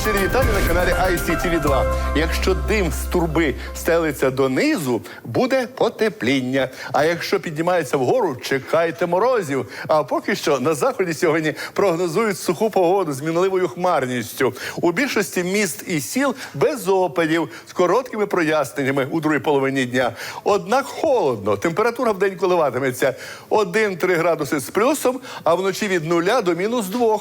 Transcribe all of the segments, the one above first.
щирі вітання на каналі ICTV 2 Якщо дим з турби стелиться донизу, буде потепління. А якщо піднімається вгору, чекайте морозів. А поки що на заході сьогодні прогнозують суху погоду з мінливою хмарністю. У більшості міст і сіл без опадів з короткими проясненнями у другій половині дня. Однак холодно. Температура в день коливатиметься 1-3 градуси з плюсом, а вночі від 0 до мінус 2.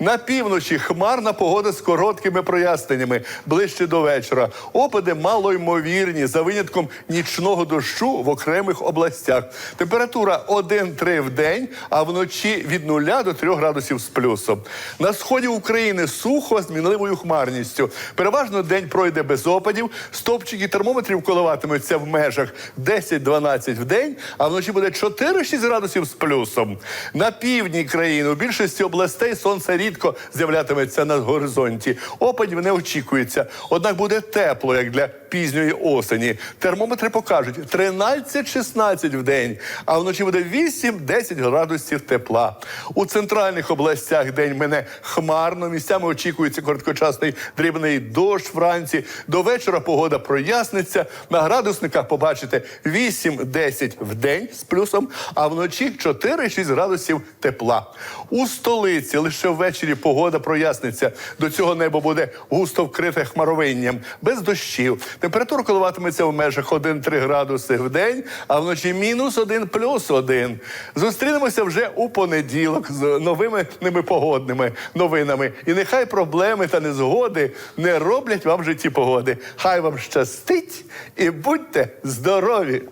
На півночі хмарна погода з короткими проясненнями ближче до вечора. Опади малоймовірні за винятком нічного дощу в окремих областях. Температура 1-3 в день, а вночі від 0 до 3 градусів з плюсом. На сході України сухо з мінливою хмарністю. Переважно день пройде без опадів. Стопчики термометрів коливатимуться в межах 10-12 в день, а вночі буде 4-6 градусів з плюсом. На півдні країни у більшості областей сонце рідко з'являтиметься на горизонті. Опадів не очікується. Однак буде тепло, як для пізньої осені. Термометри покажуть 13-16 в день, а вночі буде 8-10 градусів тепла. У центральних областях день мене хмарно. Місцями очікується короткочасний дрібний дощ вранці. До вечора погода проясниться. На градусниках побачите 8-10 в день з плюсом, а вночі 4-6 градусів тепла. У столиці лише ввечері погода проясниться. До цього небо буде густо вкрите хмаровинням, без дощів. Температура коливатиметься в межах 1-3 градуси в день, а вночі мінус 1 плюс 1. Зустрінемося вже у понеділок з новими ними погодними новинами. І нехай проблеми та незгоди не роблять вам в житті погоди. Хай вам щастить і будьте здорові!